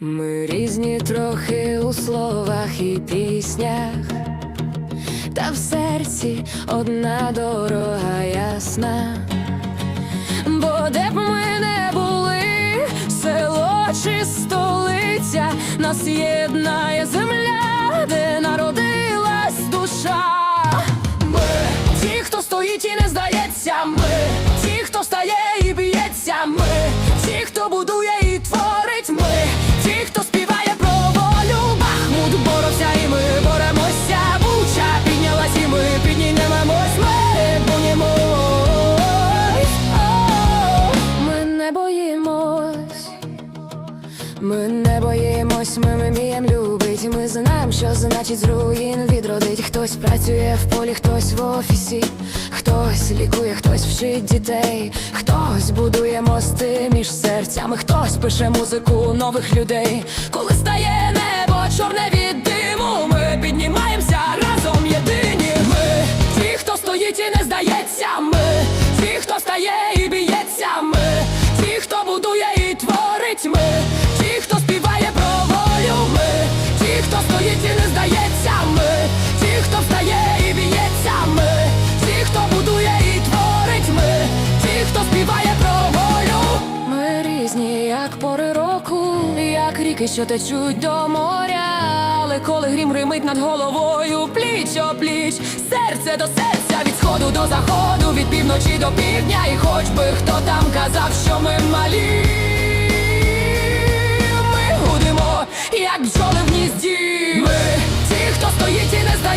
Ми різні трохи у словах і піснях, та в серці одна дорога ясна. Бо де б ми не були, село чи столиця, нас єднає земля, де народилась душа. Ми ті, хто стоїть і не здається, ми ті, хто стає і б'ється, ми ті, хто будує Ми не боїмось, ми вмієм любить. Ми знаємо, що значить з руїн відродить. Хтось працює в полі, хтось в офісі, хтось лікує, хтось вчить дітей, хтось будує мости між серцями, хтось пише музику нових людей. Коли стає ріки, що течуть до моря, але коли грім гримить над головою, пліч опліч, серце до серця, від сходу до заходу, від півночі до півдня, і хоч би хто там казав, що ми малі, ми гудимо, як бджоли в гнізді. Ми ті, хто стоїть і не знає.